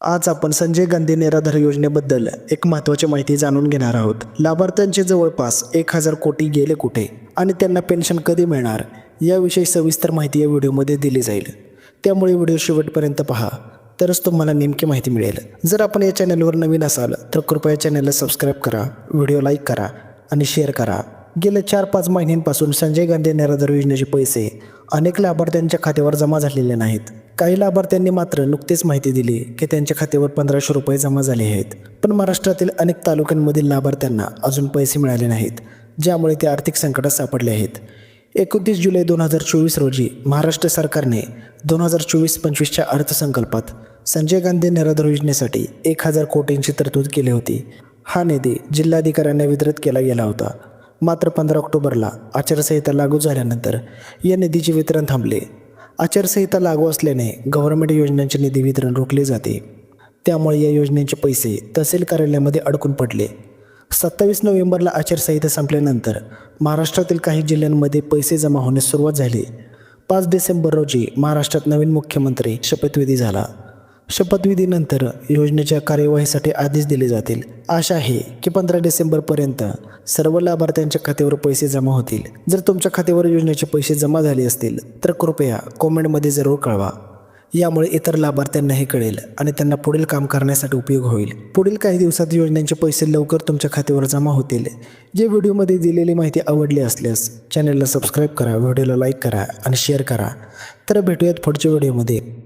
आज आपण संजय गांधी निराधार योजनेबद्दल एक महत्त्वाची माहिती जाणून घेणार आहोत. लाभार्थ्यांचे जवळपास एक हजार कोटी गेले कुठे आणि त्यांना पेन्शन कधी मिळणार याविषयी सविस्तर माहिती या व्हिडिओमध्ये दिली जाईल. त्यामुळे व्हिडिओ शेवटपर्यंत पहा. तरच तुम्हाला नेमकी माहिती मिळेल. जर आपण या चॅनलवर नवीन असाल तर कृपया चॅनलला सबस्क्राईब करा व्हिडिओ लाईक करा आणि शेअर करा. गेल्या चार पाच महिन्यांपासून संजय गांधी निराधार योजनेचे पैसे अनेक लाभार्थ्यांच्या खात्यावर जमा झालेले नाहीत. काही लाभार्थ्यांनी मात्र नुकतीच माहिती दिली की त्यांच्या खात्यावर पंधराशे रुपये जमा झाले आहेत. पण महाराष्ट्रातील अनेक तालुक्यांमधील लाभार्थ्यांना अजून पैसे मिळाले नाहीत ज्यामुळे ते आर्थिक संकटात सापडले आहेत. एकोणतीस जुलै दोन हजार चोवीस रोजी महाराष्ट्र सरकारने दोन हजार चोवीस पंचवीसच्या अर्थसंकल्पात संजय गांधी निराधार योजनेसाठी एक हजार कोटींची तरतूद केली होती. हा निधी जिल्हाधिकाऱ्यांना वितरित केला गेला होता. मात्र पंधरा ऑक्टोबरला आचारसंहिता लागू झाल्यानंतर या निधीचे वितरण थांबले. आचारसंहिता लागू असल्याने गव्हर्नमेंट योजनांचे निधी वितरण रोखले जाते. त्यामुळे या योजनेचे पैसे तहसील कार्यालयामध्ये अडकून पडले. सत्तावीस नोव्हेंबरला आचारसंहिता संपल्यानंतर महाराष्ट्रातील काही जिल्ह्यांमध्ये पैसे जमा होण्यास सुरुवात झाली. पाच डिसेंबर रोजी महाराष्ट्रात नवीन मुख्यमंत्री शपथविधी झाला. शपथविधीनंतर योजनेच्या कार्यवाहीसाठी आदेश दिले जातील. आशा आहे की पंधरा डिसेंबरपर्यंत सर्व लाभार्थ्यांच्या खात्यावर पैसे जमा होतील. जर तुमच्या खात्यावर योजनेचे पैसे जमा झाले असतील तर कृपया कॉमेंटमध्ये जरूर कळवा. यामुळे इतर लाभार्थ्यांनाही कळेल आणि त्यांना पुढील काम करण्यासाठी उपयोग होईल. पुढील काही दिवसात योजनांचे पैसे लवकर तुमच्या खात्यावर जमा होतील. जे व्हिडिओमध्ये दिलेली माहिती आवडली असल्यास चॅनलला सबस्क्राईब करा व्हिडिओला लाईक करा आणि शेअर करा. तर भेटूयात पुढच्या व्हिडिओमध्ये.